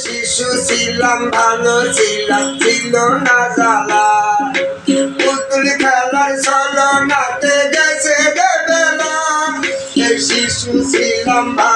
শিশু ছিলাম, ভালো ছিলাম। ছিল না জ্বালা পুতুল খেলার চলো নাতে গেছে শিশু ছিলাম ভালো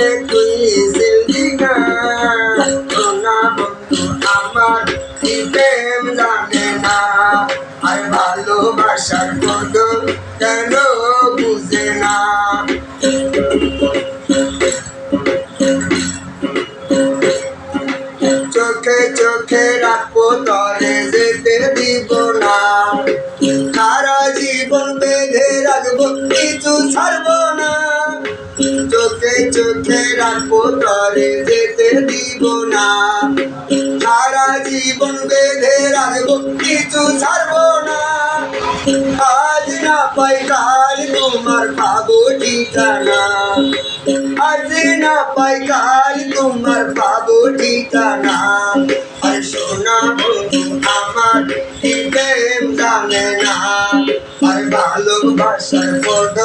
জিন্দি না বন্ধু আর ভালোবাসার পদ কেন বুঝে না চোখে চোখে রাখব তরে যেতে দিব না। চোখে রাখব, তরে যেতে দিব না। সারা জীবন বেঁধে রাখব, কিছু ছাড়বো না। আজ না পাই, কাল তোমার পাবো ঠিকানা। আজ না পাই, কাল তোমার পাবো ঠিকানা। আর সোনা বন্ধু, আমার প্রেম জানে না। আর ভালোবাসার পদ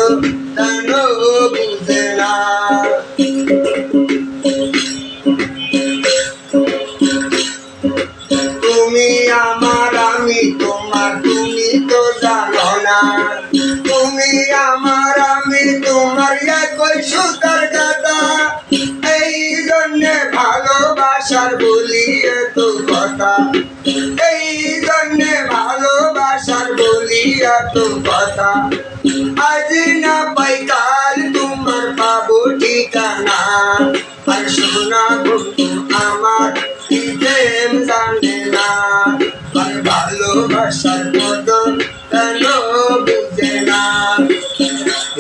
তো জানো না তুমি আমার, আমি তোমার একই সুতার গাদা। এই জন্যে ভালোবাসার বলি এত কথা। এই জন্যে ভালোবাসার বলি এত কথা। আজ না পাই, কাল তোমার পাবো ঠিকানা। আর সোনা বন্ধু আমার প্রেম জানে না। আর ভালোবাসার